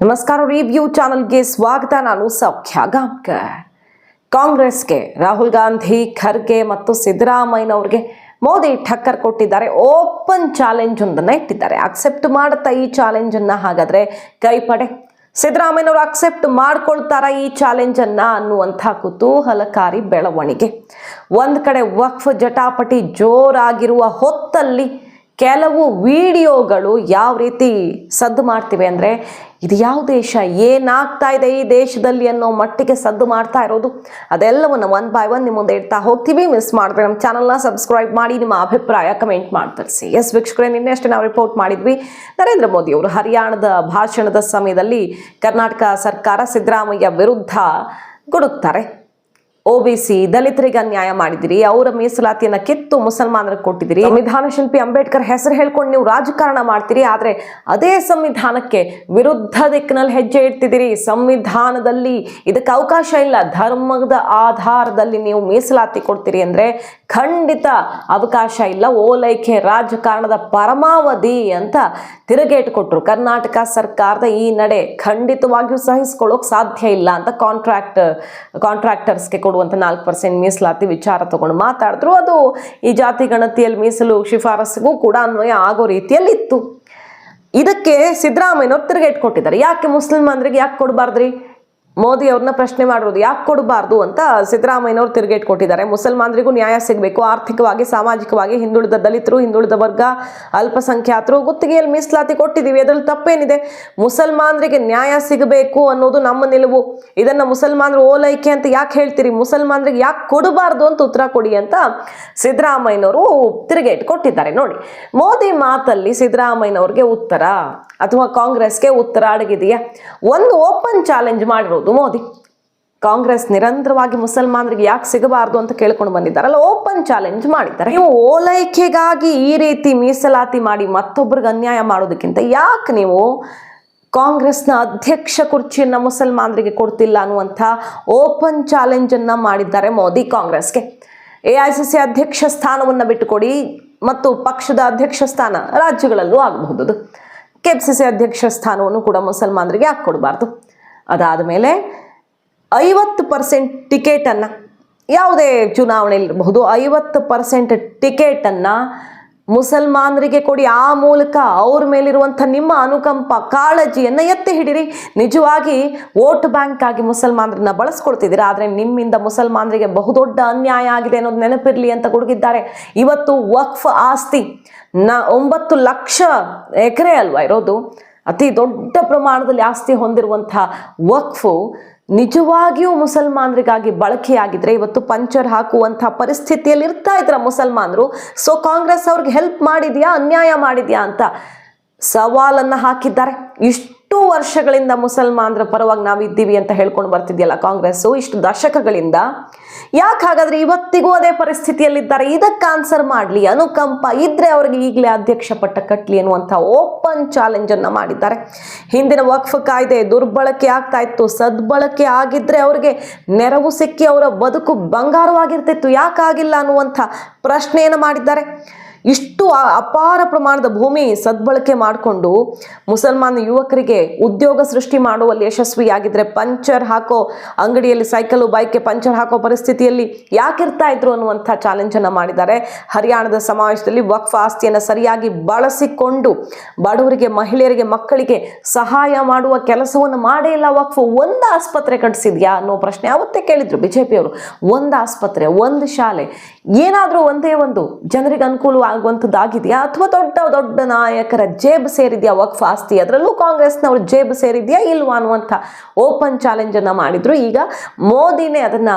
ನಮಸ್ಕಾರ ರಿವ್ಯೂ ಚಾನಲ್ಗೆ ಸ್ವಾಗತ. ನಾನು ಸೌಖ್ಯ ಗಾಂಕರ್ ಕಾಂಗ್ರೆಸ್ಗೆ ರಾಹುಲ್ ಗಾಂಧಿ, ಖರ್ಗೆ ಮತ್ತು ಸಿದ್ದರಾಮಯ್ಯನವ್ರಿಗೆ ಮೋದಿ ಠಕ್ಕರ್ ಕೊಟ್ಟಿದ್ದಾರೆ. ಓಪನ್ ಚಾಲೆಂಜ್ ಒಂದನ್ನು ಇಟ್ಟಿದ್ದಾರೆ. ಅಕ್ಸೆಪ್ಟ್ ಮಾಡುತ್ತಾ ಈ ಚಾಲೆಂಜ್ ಹಾಗಾದರೆ ಕೈಪಡೆ. ಸಿದ್ದರಾಮಯ್ಯನವರು ಅಕ್ಸೆಪ್ಟ್ ಮಾಡ್ಕೊಳ್ತಾರ ಈ ಚಾಲೆಂಜ್ ಅನ್ನ ಅನ್ನುವಂಥ ಕುತೂಹಲಕಾರಿ ಬೆಳವಣಿಗೆ. ಒಂದು ಕಡೆ ವಕ್ಫ್ ಜಟಾಪಟಿ ಜೋರಾಗಿರುವ ಹೊತ್ತಲ್ಲಿ ಕೆಲವು ವಿಡಿಯೋಗಳು ಯಾವ ರೀತಿ ಸದ್ದು ಮಾಡ್ತಿವೆ ಅಂದರೆ, ಇದು ಯಾವ ದೇಶ, ಏನಾಗ್ತಾ ಇದೆ ಈ ದೇಶದಲ್ಲಿ ಅನ್ನೋ ಮಟ್ಟಿಗೆ ಸದ್ದು ಮಾಡ್ತಾ ಇರೋದು? ಅದೆಲ್ಲವನ್ನು ಒನ್ ಬೈ ಒನ್ ನಿಮ್ಮ ಮುಂದೆ ಇಡ್ತಾ ಹೋಗ್ತೀವಿ. ಮಿಸ್ ಮಾಡಿದ್ರೆ ನಮ್ಮ ಚಾನಲ್ನ ಸಬ್ಸ್ಕ್ರೈಬ್ ಮಾಡಿ, ನಿಮ್ಮ ಅಭಿಪ್ರಾಯ ಕಮೆಂಟ್ ಮಾಡಿ ತಿಳಿಸಿ. ಎಸ್ ವೀಕ್ಷಕರೇ ನಿನ್ನೆ ಅಷ್ಟೇ ನಾವು ರಿಪೋರ್ಟ್ ಮಾಡಿದ್ವಿ. ನರೇಂದ್ರ ಮೋದಿ ಅವರು ಹರಿಯಾಣದ ಭಾಷಣದ ಸಮಯದಲ್ಲಿ ಕರ್ನಾಟಕ ಸರ್ಕಾರ ಸಿದ್ದರಾಮಯ್ಯ ವಿರುದ್ಧ ಗುಡುಕ್ತಾರೆ ಒ ಬಿ ಸಿ ದಲಿತರಿಗೆ ಅನ್ಯಾಯ ಮಾಡಿದಿರಿ, ಅವರ ಮೀಸಲಾತಿಯನ್ನ ಕಿತ್ತು ಮುಸಲ್ಮಾನರಿಗೆ ಕೊಟ್ಟಿದ್ದೀರಿ ಸಂವಿಧಾನ ಶಿಲ್ಪಿ ಅಂಬೇಡ್ಕರ್ ಹೆಸರು ಹೇಳ್ಕೊಂಡು ನೀವು ರಾಜಕಾರಣ ಮಾಡ್ತೀರಿ, ಆದ್ರೆ ಅದೇ ಸಂವಿಧಾನಕ್ಕೆ ವಿರುದ್ಧ ದಿಕ್ಕಿನಲ್ಲಿ ಹೆಜ್ಜೆ ಇಡ್ತಿದ್ದೀರಿ. ಸಂವಿಧಾನದಲ್ಲಿ ಇದಕ್ಕೆ ಅವಕಾಶ ಇಲ್ಲ. ಧರ್ಮದ ಆಧಾರದಲ್ಲಿ ನೀವು ಮೀಸಲಾತಿ ಕೊಡ್ತೀರಿ ಅಂದ್ರೆ ಖಂಡಿತ ಅವಕಾಶ ಇಲ್ಲ. ಓಲೈಕೆ ರಾಜಕಾರಣದ ಪರಮಾವಧಿ ಅಂತ ತಿರುಗೇಟು ಕೊಟ್ಟರು ಕರ್ನಾಟಕ ಸರ್ಕಾರದ ಈ ನಡೆ ಖಂಡಿತವಾಗಿಯೂ ಸಹಿಸ್ಕೊಳ್ಳೋಕೆ ಸಾಧ್ಯ ಇಲ್ಲ ಅಂತ ಕಾಂಟ್ರಾಕ್ಟ್ ಕಾಂಟ್ರಾಕ್ಟರ್ಸ್ಗೆ ಕೊಡುವಂಥ ನಾಲ್ಕು ಪರ್ಸೆಂಟ್ ಮೀಸಲಾತಿ ವಿಚಾರ ತಗೊಂಡು ಮಾತಾಡಿದ್ರು. ಅದು ಈ ಜಾತಿ ಗಣತಿಯಲ್ಲಿ ಮೀಸಲು ಶಿಫಾರಸ್ಸಿಗೂ ಕೂಡ ಅನ್ವಯ ಆಗೋ ರೀತಿಯಲ್ಲಿ ಇತ್ತು ಇದಕ್ಕೆ ಸಿದ್ದರಾಮಯ್ಯನವ್ರು ತಿರುಗೇಟ್ ಕೊಟ್ಟಿದ್ದಾರೆ. ಯಾಕೆ ಮುಸ್ಲಿಮಂದ್ರಿಗೆ ಯಾಕೆ ಕೊಡಬಾರ್ದ್ರಿ? ಮೋದಿ ಅವ್ರನ್ನ ಪ್ರಶ್ನೆ ಮಾಡಿರೋದು ಯಾಕೆ ಕೊಡಬಾರ್ದು ಅಂತ ಸಿದ್ದರಾಮಯ್ಯನವ್ರು ತಿರುಗೇಟ್ ಕೊಟ್ಟಿದ್ದಾರೆ. ಮುಸಲ್ಮಾನರಿಗೂ ನ್ಯಾಯ ಸಿಗಬೇಕು. ಆರ್ಥಿಕವಾಗಿ, ಸಾಮಾಜಿಕವಾಗಿ ಹಿಂದುಳಿದ ದಲಿತರು, ಹಿಂದುಳಿದ ವರ್ಗ, ಅಲ್ಪಸಂಖ್ಯಾತರು ಗುತ್ತಿಗೆಯಲ್ಲಿ ಮೀಸಲಾತಿ ಕೊಟ್ಟಿದ್ದೀವಿ. ಅದರಲ್ಲಿ ತಪ್ಪೇನಿದೆ? ಮುಸಲ್ಮಾನರಿಗೆ ನ್ಯಾಯ ಸಿಗಬೇಕು ಅನ್ನೋದು ನಮ್ಮ ನಿಲುವು. ಇದನ್ನು ಮುಸಲ್ಮಾನರು ಓಲೈಕೆ ಅಂತ ಯಾಕೆ ಹೇಳ್ತೀರಿ? ಮುಸಲ್ಮಾನರಿಗೆ ಯಾಕೆ ಕೊಡಬಾರ್ದು ಅಂತ ಉತ್ತರ ಕೊಡಿ ಅಂತ ಸಿದ್ದರಾಮಯ್ಯನವರು ತಿರುಗೇಟ್ ಕೊಟ್ಟಿದ್ದಾರೆ. ನೋಡಿ, ಮೋದಿ ಮಾತಲ್ಲಿ ಸಿದ್ದರಾಮಯ್ಯನವ್ರಿಗೆ ಉತ್ತರ ಅಥವಾ ಕಾಂಗ್ರೆಸ್ಗೆ ಉತ್ತರ ಅಡಗಿದೆಯಾ? ಒಂದು ಓಪನ್ ಚಾಲೆಂಜ್ ಮಾಡಿರೋದು ಮೋದಿ, ಕಾಂಗ್ರೆಸ್ ನಿರಂತರವಾಗಿ ಮುಸಲ್ಮಾನರಿಗೆ ಯಾಕೆ ಸಿಗಬಾರ್ದು ಅಂತ ಕೇಳ್ಕೊಂಡು ಬಂದಿದ್ದಾರಲ್ಲ ಓಪನ್ ಚಾಲೆಂಜ್ ಮಾಡಿದ್ದಾರೆ. ನೀವು ಓಲೈಕೆಗಾಗಿ ಈ ರೀತಿ ಮೀಸಲಾತಿ ಮಾಡಿ ಮತ್ತೊಬ್ಬರಿಗೆ ಅನ್ಯಾಯ ಮಾಡೋದಕ್ಕಿಂತ ಯಾಕೆ ನೀವು ಕಾಂಗ್ರೆಸ್ನ ಅಧ್ಯಕ್ಷ ಕುರ್ಚಿಯನ್ನ ಮುಸಲ್ಮಾನರಿಗೆ ಕೊಡ್ತಿಲ್ಲ ಅನ್ನುವಂಥ ಓಪನ್ ಚಾಲೆಂಜ್ ಅನ್ನ ಮಾಡಿದ್ದಾರೆ ಮೋದಿ ಕಾಂಗ್ರೆಸ್ಗೆ. ಎ ಐ ಸಿ ಸಿ ಅಧ್ಯಕ್ಷ ಸ್ಥಾನವನ್ನು ಬಿಟ್ಟುಕೊಡಿ ಮತ್ತು ಪಕ್ಷದ ಅಧ್ಯಕ್ಷ ಸ್ಥಾನ ರಾಜ್ಯಗಳಲ್ಲೂ ಆಗಬಹುದು ಕೆ ಪಿ ಸಿ ಸಿ ಅಧ್ಯಕ್ಷ ಸ್ಥಾನವನ್ನು ಕೂಡ ಮುಸಲ್ಮಾನರಿಗೆ ಯಾಕೆ ಕೊಡಬಾರ್ದು ಅದಾದ ಮೇಲೆ ಐವತ್ತು ಪರ್ಸೆಂಟ್ ಟಿಕೆಟನ್ನು, ಯಾವುದೇ ಚುನಾವಣೆಯಲ್ಲಿ ಇರಬಹುದು, ಐವತ್ತು ಪರ್ಸೆಂಟ್ ಟಿಕೆಟನ್ನು ಮುಸಲ್ಮಾನರಿಗೆ ಕೊಡಿ. ಆ ಮೂಲಕ ಅವ್ರ ಮೇಲಿರುವಂಥ ನಿಮ್ಮ ಅನುಕಂಪ, ಕಾಳಜಿಯನ್ನು ಎತ್ತಿ ಹಿಡಿರಿ. ನಿಜವಾಗಿ ವೋಟ್ ಬ್ಯಾಂಕ್ ಆಗಿ ಮುಸಲ್ಮಾನರನ್ನ ಬಳಸ್ಕೊಳ್ತಿದ್ದೀರಾ? ಆದರೆ ನಿಮ್ಮಿಂದ ಮುಸಲ್ಮಾನರಿಗೆ ಬಹುದೊಡ್ಡ ಅನ್ಯಾಯ ಆಗಿದೆ ಅನ್ನೋದು ನೆನಪಿರಲಿ ಅಂತ ಗುಡುಗಿದ್ದಾರೆ. ಇವತ್ತು ವಕ್ಫ್ ಆಸ್ತಿ ನ ಒಂಬತ್ತು ಲಕ್ಷ ಎಕರೆ ಅಲ್ವಾ ಇರೋದು? ಅತಿ ದೊಡ್ಡ ಪ್ರಮಾಣದಲ್ಲಿ ಆಸ್ತಿ ಹೊಂದಿರುವಂತಹ ವಕ್ಫು ನಿಜವಾಗಿಯೂ ಮುಸಲ್ಮಾನರಿಗಾಗಿ ಬಳಕೆಯಾಗಿದ್ರೆ ಇವತ್ತು ಪಂಚರ್ ಹಾಕುವಂಥ ಪರಿಸ್ಥಿತಿಯಲ್ಲಿ ಇರ್ತಾ ಇದ್ರ ಮುಸಲ್ಮಾನರು. ಸೊ ಕಾಂಗ್ರೆಸ್ ಅವ್ರಿಗೆ ಹೆಲ್ಪ್ ಮಾಡಿದ್ಯಾ, ಅನ್ಯಾಯ ಮಾಡಿದ್ಯಾ ಅಂತ ಸವಾಲನ್ನ ಹಾಕಿದ್ದಾರೆ. ಇಷ್ಟು ವರ್ಷಗಳಿಂದ ಮುಸಲ್ಮಾನರ ಪರವಾಗಿ ನಾವು ಇದ್ದೀವಿ ಅಂತ ಹೇಳ್ಕೊಂಡು ಬರ್ತಿದ್ಯಲ್ಲ ಕಾಂಗ್ರೆಸ್ಸು, ಇಷ್ಟು ದಶಕಗಳಿಂದ. ಯಾಕೆ ಹಾಗಾದ್ರೆ ಇವತ್ತಿಗೂ ಅದೇ ಪರಿಸ್ಥಿತಿಯಲ್ಲಿದ್ದಾರೆ? ಇದಕ್ಕೆ ಆನ್ಸರ್ ಮಾಡಲಿ. ಅನುಕಂಪ ಇದ್ರೆ ಅವ್ರಿಗೆ ಈಗಲೇ ಅಧ್ಯಕ್ಷ ಪಟ್ಟ ಕಟ್ಲಿ ಅನ್ನುವಂಥ ಓಪನ್ ಚಾಲೆಂಜ್ ಅನ್ನ ಮಾಡಿದ್ದಾರೆ. ಹಿಂದಿನ ವಕ್ಫ್ ಕಾಯ್ದೆ ದುರ್ಬಳಕೆ ಆಗ್ತಾ ಇತ್ತು. ಸದ್ಬಳಕೆ ಆಗಿದ್ರೆ ಅವ್ರಿಗೆ ನೆರವು ಸಿಕ್ಕಿ ಅವರ ಬದುಕು ಬಂಗಾರವಾಗಿರ್ತಿತ್ತು. ಯಾಕಾಗಿಲ್ಲ ಅನ್ನುವಂಥ ಪ್ರಶ್ನೆಯನ್ನು ಮಾಡಿದ್ದಾರೆ. ಇಷ್ಟು ಅಪಾರ ಪ್ರಮಾಣದ ಭೂಮಿ ಸದ್ಬಳಕೆ ಮಾಡಿಕೊಂಡು ಮುಸಲ್ಮಾನ ಯುವಕರಿಗೆ ಉದ್ಯೋಗ ಸೃಷ್ಟಿ ಮಾಡುವಲ್ಲಿ ಯಶಸ್ವಿಯಾಗಿದ್ರೆ ಪಂಚರ್ ಹಾಕೋ ಅಂಗಡಿಯಲ್ಲಿ ಸೈಕಲು, ಬೈಕ್ಗೆ ಪಂಚರ್ ಹಾಕೋ ಪರಿಸ್ಥಿತಿಯಲ್ಲಿ ಯಾಕಿರ್ತಾ ಇದ್ರು ಅನ್ನುವಂಥ ಚಾಲೆಂಜನ್ನು ಮಾಡಿದ್ದಾರೆ. ಹರಿಯಾಣದ ಸಮಾವೇಶದಲ್ಲಿ ವಕ್ಫ ಆಸ್ತಿಯನ್ನು ಸರಿಯಾಗಿ ಬಳಸಿಕೊಂಡು ಬಡವರಿಗೆ, ಮಹಿಳೆಯರಿಗೆ, ಮಕ್ಕಳಿಗೆ ಸಹಾಯ ಮಾಡುವ ಕೆಲಸವನ್ನು ಮಾಡೇ ಇಲ್ಲ. ವಕ್ಫ್ ಒಂದು ಆಸ್ಪತ್ರೆ ಕಟ್ಟಿಸಿದ್ಯಾ ಅನ್ನೋ ಪ್ರಶ್ನೆ ಅವತ್ತೇ ಕೇಳಿದ್ರು ಬಿಜೆಪಿಯವರು. ಒಂದು ಆಸ್ಪತ್ರೆ, ಒಂದು ಶಾಲೆ, ಏನಾದರೂ ಒಂದೇ ಒಂದು ಜನರಿಗೆ ಅನುಕೂಲ ಆಗುವಂಥದ್ದಾಗಿದೆಯಾ ಅಥವಾ ದೊಡ್ಡ ದೊಡ್ಡ ನಾಯಕರ ಜೇಬ್ ಸೇರಿದೆಯಾ? ವಕ್ಫ್ ಆಸ್ತಿ ಅದರಲ್ಲೂ ಕಾಂಗ್ರೆಸ್ನವ್ರ ಜೇಬ್ ಸೇರಿದೆಯಾ ಇಲ್ವಾ ಅನ್ನುವಂಥ ಓಪನ್ ಚಾಲೆಂಜನ್ನು ಮಾಡಿದ್ರು. ಈಗ ಮೋದಿನೇ ಅದನ್ನು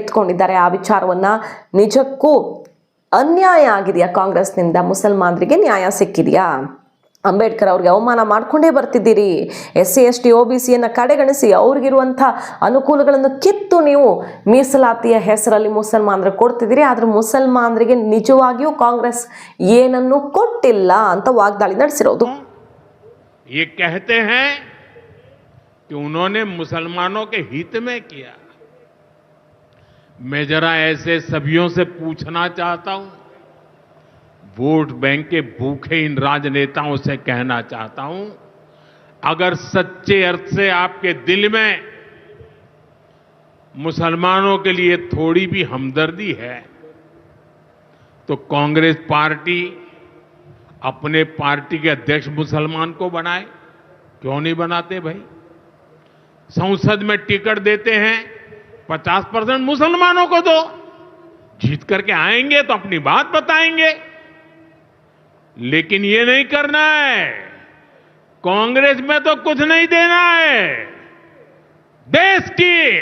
ಎತ್ಕೊಂಡಿದ್ದಾರೆ. ಆ ವಿಚಾರವನ್ನು ನಿಜಕ್ಕೂ ಅನ್ಯಾಯ ಆಗಿದೆಯಾ ಕಾಂಗ್ರೆಸ್ನಿಂದ ಮುಸಲ್ಮಾನರಿಗೆ ನ್ಯಾಯ ಸಿಕ್ಕಿದೆಯಾ? ಅಂಬೇಡ್ಕರ್ ಅವ್ರಿಗೆ ಅವಮಾನ ಮಾಡ್ಕೊಂಡೇ ಬರ್ತಿದ್ದೀರಿ S C S T O B ಸಿಯನ್ನು ಕಡೆಗಣಿಸಿ ಅವ್ರಿಗಿರುವಂಥ ಅನುಕೂಲಗಳನ್ನು ಕಿತ್ತು ನೀವು ಮೀಸಲಾತಿಯ ಹೆಸರಲ್ಲಿ ಮುಸಲ್ಮಾನರಿಗೆ ಕೊಡ್ತಿದ್ದೀರಿ ಆದರೆ ಮುಸಲ್ಮಾನರಿಗೆ ನಿಜವಾಗಿಯೂ ಕಾಂಗ್ರೆಸ್ ಏನನ್ನು ಕೊಟ್ಟಿಲ್ಲ ಅಂತ ವಾಗ್ದಾಳಿ ನಡೆಸಿರೋದು ये कहते हैं कि उन्होंने मुसलमानों के हित में किया मैं जरा ऐसे सभियों से पूछना चाहता हूं वोट बैंक के भूखे इन राजनेताओं से कहना चाहता हूँ, अगर सच्चे अर्थ से आपके दिल में मुसलमानों के लिए थोड़ी भी हमदर्दी है तो कांग्रेस पार्टी अपने पार्टी के अध्यक्ष मुसलमान को बनाए। क्यों नहीं बनाते भाई? संसद में टिकट देते हैं 50 परसेंट मुसलमानों को दो। जीत करके आएँगे तो अपनी बात बताएँगे। लेकिन ये नहीं करना है। कांग्रेस में तो कुछ नहीं देना है। देश की,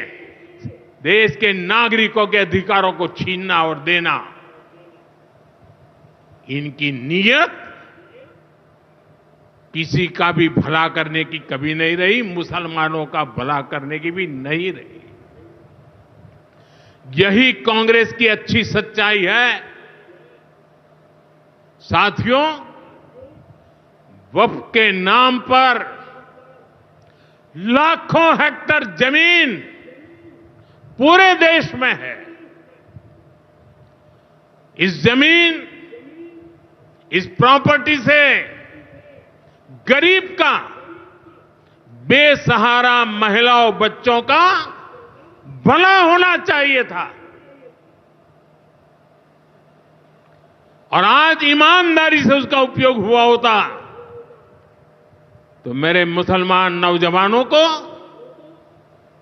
देश के नागरिकों के अधिकारों को छीनना और देना। इनकी नीयत किसी का भी भला करने की कभी नहीं रही, मुसलमानों का भला करने की भी नहीं रही। यही कांग्रेस की अच्छी सच्चाई है। साथियों, वफ के नाम पर लाखों हेक्टर ज़मीन पूरे देश में है। इस ज़मीन, इस प्रॉपर्टी से गरीब का, बेसहारा महिलाओं बच्चों का भला होना चाहिए था। और आज ईमानदारी से उसका उपयोग हुआ होता तो मेरे मुसलमान नौजवानों को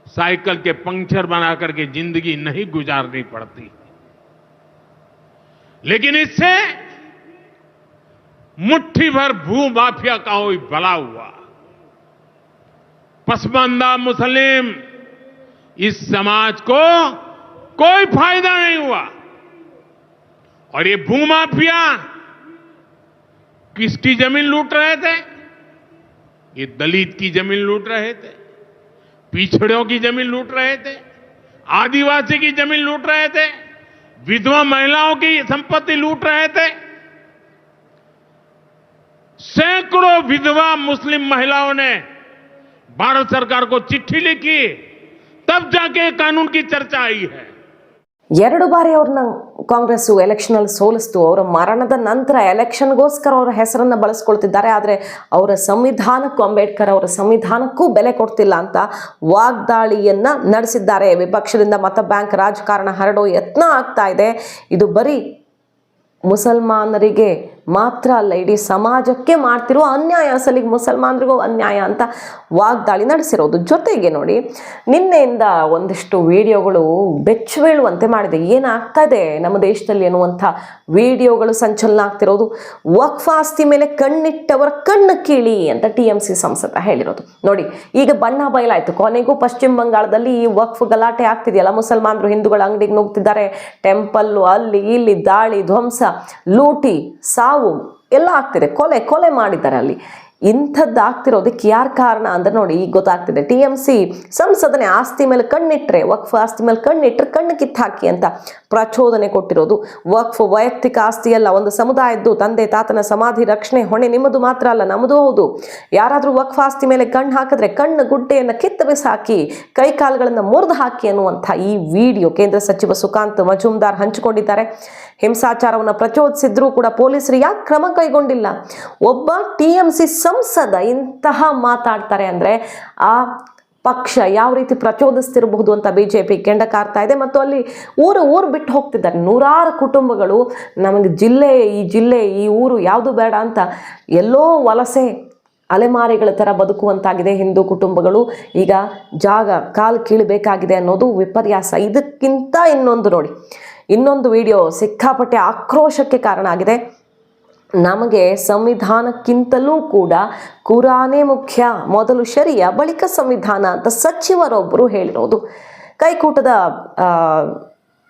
साइकिल के पंक्चर बना करके ज़िंदगी नहीं गुजारनी पड़ती। लेकिन इससे मुट्ठी भर भू माफिया का हुई भला हुआ। पसमानदा मुस्लिम, इस समाज को कोई फ़ायदा नहीं हुआ। और ये भूमाफिया किसकी ज़मीन लूट रहे थे? ये दलित की ज़मीन लूट रहे थे पिछड़ों की ज़मीन लूट रहे थे, आदिवासी की ज़मीन लूट रहे थे, विधवा महिलाओं की संपत्ति लूट रहे थे। सैकड़ों विधवा मुस्लिम महिलाओं ने भारत सरकार को चिट्ठी लिखी, तब जाके कानून की चर्चा आई है। ಎರಡು ಬಾರಿ ಅವ್ರನ್ನ ಕಾಂಗ್ರೆಸ್ಸು ಎಲೆಕ್ಷನಲ್ಲಿ ಸೋಲಿಸ್ತು. ಅವರ ಮರಣದ ನಂತರ ಎಲೆಕ್ಷನ್ಗೋಸ್ಕರ ಅವರ ಹೆಸರನ್ನು ಬಳಸ್ಕೊಳ್ತಿದ್ದಾರೆ. ಆದರೆ ಅವರ ಸಂವಿಧಾನಕ್ಕೂ, ಅಂಬೇಡ್ಕರ್ ಅವರ ಸಂವಿಧಾನಕ್ಕೂ ಬೆಲೆ ಕೊಡ್ತಿಲ್ಲ ಅಂತ ವಾಗ್ದಾಳಿಯನ್ನ ನಡೆಸಿದ್ದಾರೆ. ವಿಪಕ್ಷದಿಂದ ಮತ ಬ್ಯಾಂಕ್ ರಾಜಕಾರಣ ಹರಡೋ ಯತ್ನ ಆಗ್ತಾ ಇದೆ. ಇದು ಬರೀ ಮುಸಲ್ಮಾನರಿಗೆ ಮಾತ್ರ ಅಲ್ಲ, ಇಡೀ ಸಮಾಜಕ್ಕೆ ಮಾಡ್ತಿರೋ ಅನ್ಯಾಯ. ಅಸಲಿಗೆ ಮುಸಲ್ಮಾನರಿಗೂ ಅನ್ಯಾಯ ಅಂತ ವಾಗ್ದಾಳಿ ನಡೆಸಿರೋದು. ಜೊತೆಗೆ ನೋಡಿ, ನಿನ್ನೆಯಿಂದ ಒಂದಿಷ್ಟು ವಿಡಿಯೋಗಳು ಬೆಚ್ಚಬೀಳುವಂತೆ ಮಾಡಿದೆ. ಏನಾಗ್ತಾ ಇದೆ? ನಮ್ಮ ದೇಶದಲ್ಲಿ ಎನ್ನುವಂಥ ವಿಡಿಯೋಗಳು ಸಂಚಲನ ಆಗ್ತಿರೋದು. ವಕ್ಫ್ ಆಸ್ತಿ ಮೇಲೆ ಕಣ್ಣಿಟ್ಟವರ ಕಣ್ಣು ಕೀಳಿ ಅಂತ ಟಿ ಎಂ ಸಿ ಸಂಸದ ಹೇಳಿರೋದು. ನೋಡಿ, ಈಗ ಬಣ್ಣ ಬಯಲಾಯಿತು. ಕೊನೆಗೂ ಪಶ್ಚಿಮ ಬಂಗಾಳದಲ್ಲಿ ಈ ವಕ್ಫ್ ಗಲಾಟೆ ಆಗ್ತಿದೆಯಲ್ಲ? ಮುಸಲ್ಮಾನರು ಹಿಂದೂಗಳ ಅಂಗಡಿಗೆ ನುಗ್ತಿದ್ದಾರೆ. ಟೆಂಪಲ್ಲು, ಅಲ್ಲಿ, ಇಲ್ಲಿ ದಾಳಿ, ಧ್ವಂಸ, ಲೂಟಿ, ಸಾವು ಎಲ್ಲ ಆಗ್ತಿದೆ ಕೊಲೆ ಕೊಲೆ ಮಾಡಿದ್ದಾರೆ ಅಲ್ಲಿ. ಇಂಥದ್ದು ಆಗ್ತಿರೋದಕ್ಕೆ ಯಾರು ಕಾರಣ ಅಂದ್ರೆ ನೋಡಿ ಈಗ ಗೊತ್ತಾಗ್ತಿದೆ. ಟಿ ಎಂ ಸಿ ಸಂಸದನೆ ಆಸ್ತಿ ಮೇಲೆ ಕಣ್ಣಿಟ್ರೆ, ವಕ್ಫ್ ಆಸ್ತಿ ಮೇಲೆ ಕಣ್ಣಿಟ್ರೆ ಕಣ್ಣು ಕಿತ್ತಾಕಿ ಅಂತ ಪ್ರಚೋದನೆ ಕೊಟ್ಟಿರೋದು. ವಕ್ಫ್ ವೈಯಕ್ತಿಕ ಆಸ್ತಿಯಲ್ಲ ಒಂದು ಸಮುದಾಯದ್ದು, ತಂದೆ ತಾತನ ಸಮಾಧಿ ರಕ್ಷಣೆ ಹೊಣೆ ನಿಮ್ಮದು ಮಾತ್ರ ಅಲ್ಲ, ನಮ್ಮದು ಹೌದು. ಯಾರಾದರೂ ವಕ್ಫ್ ಆಸ್ತಿ ಮೇಲೆ ಕಣ್ಣು ಹಾಕಿದ್ರೆ ಕಣ್ಣು ಗುಡ್ಡೆಯನ್ನು ಕಿತ್ತು ಬಿಸಾಕಿ, ಕೈ ಕಾಲುಗಳನ್ನು ಮುರಿದು ಹಾಕಿ ಅನ್ನುವಂಥ ಈ ವಿಡಿಯೋ ಕೇಂದ್ರ ಸಚಿವ ಸುಕಾಂತ್ ಮಜುಮ್ದಾರ್ ಹಂಚಿಕೊಂಡಿದ್ದಾರೆ. ಹಿಂಸಾಚಾರವನ್ನು ಪ್ರಚೋದಿಸಿದ್ರೂ ಕೂಡ ಪೊಲೀಸರು ಯಾಕೆ ಕ್ರಮ ಕೈಗೊಂಡಿಲ್ಲ? ಒಬ್ಬ ಟಿ ಸಂಸದ ಇಂತಹ ಮಾತಾಡ್ತಾರೆ ಅಂದರೆ ಆ ಪಕ್ಷ ಯಾವ ರೀತಿ ಪ್ರಚೋದಿಸ್ತಿರಬಹುದು ಅಂತ ಬಿ ಜೆ ಪಿ ಕೆಂಡ ಕಾರ್ತಾ ಇದೆ. ಮತ್ತು ಅಲ್ಲಿ ಊರು ಊರು ಬಿಟ್ಟು ಹೋಗ್ತಿದ್ದಾರೆ. ನೂರಾರು ಕುಟುಂಬಗಳು ನಮಗೆ ಜಿಲ್ಲೆ ಈ ಜಿಲ್ಲೆ ಈ ಊರು ಯಾವುದು ಬೇಡ ಅಂತ ಎಲ್ಲೋ ವಲಸೆ ಅಲೆಮಾರಿಗಳ ಥರ ಬದುಕುವಂತಾಗಿದೆ ಹಿಂದೂ ಕುಟುಂಬಗಳು. ಈಗ ಜಾಗ ಕಾಲು ಕೀಳಬೇಕಾಗಿದೆ ಅನ್ನೋದು ವಿಪರ್ಯಾಸ. ಇದಕ್ಕಿಂತ ಇನ್ನೊಂದು ನೋಡಿ. ಇನ್ನೊಂದು ವಿಡಿಯೋ ಸಿಕ್ಕಾಪಟ್ಟೆ ಆಕ್ರೋಶಕ್ಕೆ ಕಾರಣ ಆಗಿದೆ. ನಮಗೆ ಸಂವಿಧಾನಕ್ಕಿಂತಲೂ ಕೂಡ ಕುರಾನೇ ಮುಖ್ಯ ಮೊದಲು ಶರಿಯ, ಬಳಿಕ ಸಂವಿಧಾನ ಅಂತ ಸಚಿವರೊಬ್ಬರು ಹೇಳಿರೋದು. ಕೈಕೂಟದ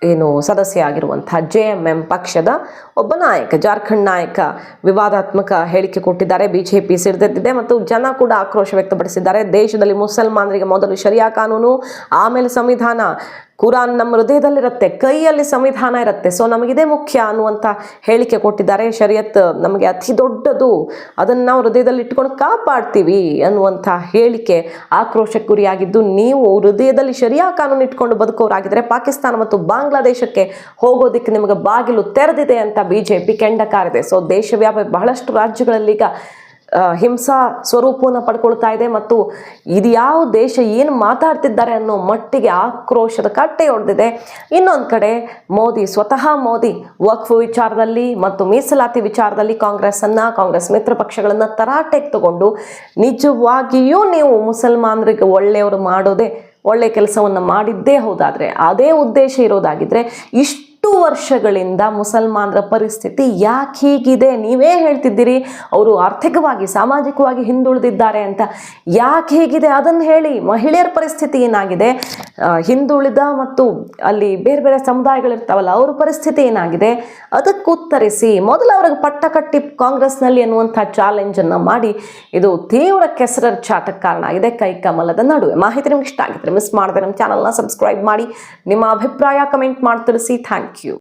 ಏನು ಸದಸ್ಯ ಆಗಿರುವಂತಹ ಜೆ ಎಂ ಎಂ ಪಕ್ಷದ ಒಬ್ಬ ನಾಯಕ, ಜಾರ್ಖಂಡ್ ನಾಯಕ ವಿವಾದಾತ್ಮಕ ಹೇಳಿಕೆ ಕೊಟ್ಟಿದ್ದಾರೆ. ಬಿಜೆಪಿ ಸಿಡಿದೆದ್ದಿದೆ ಮತ್ತು ಜನ ಕೂಡ ಆಕ್ರೋಶ ವ್ಯಕ್ತಪಡಿಸಿದ್ದಾರೆ. ದೇಶದಲ್ಲಿ ಮುಸಲ್ಮಾನರಿಗೆ ಮೊದಲು ಶರಿಯಾ ಕಾನೂನು, ಆಮೇಲೆ ಸಂವಿಧಾನ. ಕುರಾನ್ ನಮ್ಮ ಹೃದಯದಲ್ಲಿರುತ್ತೆ, ಕೈಯಲ್ಲಿ ಸಂವಿಧಾನ ಇರುತ್ತೆ. ಸೊ ನಮಗಿದೇ ಮುಖ್ಯ ಅನ್ನುವಂಥ ಹೇಳಿಕೆ ಕೊಟ್ಟಿದ್ದಾರೆ. ಶರಿಯತ್ ನಮಗೆ ಅತಿ ದೊಡ್ಡದು. ಅದನ್ನು ನಾವು ಹೃದಯದಲ್ಲಿ ಇಟ್ಕೊಂಡು ಕಾಪಾಡ್ತೀವಿ ಅನ್ನುವಂಥ ಹೇಳಿಕೆ ಆಕ್ರೋಶಕ್ಕೆ ಗುರಿಯಾಗಿದ್ದು ನೀವು ಹೃದಯದಲ್ಲಿ ಶರಿಯಾ ಕಾನೂನು ಇಟ್ಕೊಂಡು ಬದುಕೋರಾಗಿದ್ದರೆ ಪಾಕಿಸ್ತಾನ ಮತ್ತು ಬಾಂಗ್ಲಾದೇಶಕ್ಕೆ ಹೋಗೋದಕ್ಕೆ ನಿಮಗೆ ಬಾಗಿಲು ತೆರೆದಿದೆ ಅಂತ ಬಿ ಜೆ ಪಿ ಕೆಂಡಕಾರಿದೆ. ಸೊ ದೇಶವ್ಯಾಪಿ ಬಹಳಷ್ಟು ರಾಜ್ಯಗಳಲ್ಲಿ ಈಗ ಹಿಂಸಾ ಸ್ವರೂಪವನ್ನು ಪಡ್ಕೊಳ್ತಾ ಇದೆ ಮತ್ತು ಇದು ಯಾವ ದೇಶ ಏನು ಮಾತಾಡ್ತಿದ್ದಾರೆ ಅನ್ನೋ ಮಟ್ಟಿಗೆ ಆಕ್ರೋಶದ ಕಟ್ಟೆ ಹೊಡೆದಿದೆ. ಇನ್ನೊಂದು ಕಡೆ ಮೋದಿ ಸ್ವತಃ ಮೋದಿ ವಕ್ಫ್ ವಿಚಾರದಲ್ಲಿ ಮತ್ತು ಮೀಸಲಾತಿ ವಿಚಾರದಲ್ಲಿ ಕಾಂಗ್ರೆಸ್ಸನ್ನು, ಕಾಂಗ್ರೆಸ್ ಮಿತ್ರ ಪಕ್ಷಗಳನ್ನು ತರಾಟೆಗೆ ತಗೊಂಡು ನಿಜವಾಗಿಯೂ ನೀವು ಮುಸಲ್ಮಾನರಿಗೆ ಒಳ್ಳೆಯವರು ಮಾಡೋದೇ, ಒಳ್ಳೆ ಕೆಲಸವನ್ನು ಮಾಡಿದ್ದೇ ಹೌದಾದರೆ, ಅದೇ ಉದ್ದೇಶ ಇರೋದಾಗಿದ್ದರೆ ಇಷ್ಟು ವರ್ಷಗಳಿಂದ ಮುಸಲ್ಮಾನರ ಪರಿಸ್ಥಿತಿ ಯಾಕೆ ಹೀಗಿದೆ? ನೀವೇ ಹೇಳ್ತಿದ್ದೀರಿ, ಅವರು ಆರ್ಥಿಕವಾಗಿ, ಸಾಮಾಜಿಕವಾಗಿ ಹಿಂದುಳಿದಿದ್ದಾರೆ ಅಂತ. ಯಾಕೆ ಹೀಗಿದೆ? ಅದನ್ನು ಹೇಳಿ, ಮಹಿಳೆಯರ ಪರಿಸ್ಥಿತಿ ಏನಾಗಿದೆ? ಹಿಂದುಳಿದ ಮತ್ತು ಅಲ್ಲಿ ಬೇರೆ ಬೇರೆ ಸಮುದಾಯಗಳಿರ್ತಾವಲ್ಲ, ಅವ್ರ ಪರಿಸ್ಥಿತಿ ಏನಾಗಿದೆ? ಅದಕ್ಕೆ ಉತ್ತರಿಸಿ ಮೊದಲು ಅವ್ರಿಗೆ ಪಟ್ಟ ಕಟ್ಟಿ ಕಾಂಗ್ರೆಸ್ನಲ್ಲಿ ಎನ್ನುವಂಥ ಚಾಲೆಂಜನ್ನು ಮಾಡಿ, ಇದು ತೀವ್ರ ಕೆಸರ ಚಾಟಕ್ಕೆ ಕಾರಣ ಆಗಿದೆ ಕೈಕಮಲದ ನಡುವೆ. ಮಾಹಿತಿ ನಿಮ್ಗೆ ಇಷ್ಟ ಆಗಿದ್ರೆ ಮಿಸ್ ಮಾಡಿದೆ ನಮ್ಮ ಚಾನಲ್ನ ಸಬ್ಸ್ಕ್ರೈಬ್ ಮಾಡಿ, ನಿಮ್ಮ ಅಭಿಪ್ರಾಯ ಕಮೆಂಟ್ ಮಾಡಿ ತಿಳಿಸಿ. Thank argue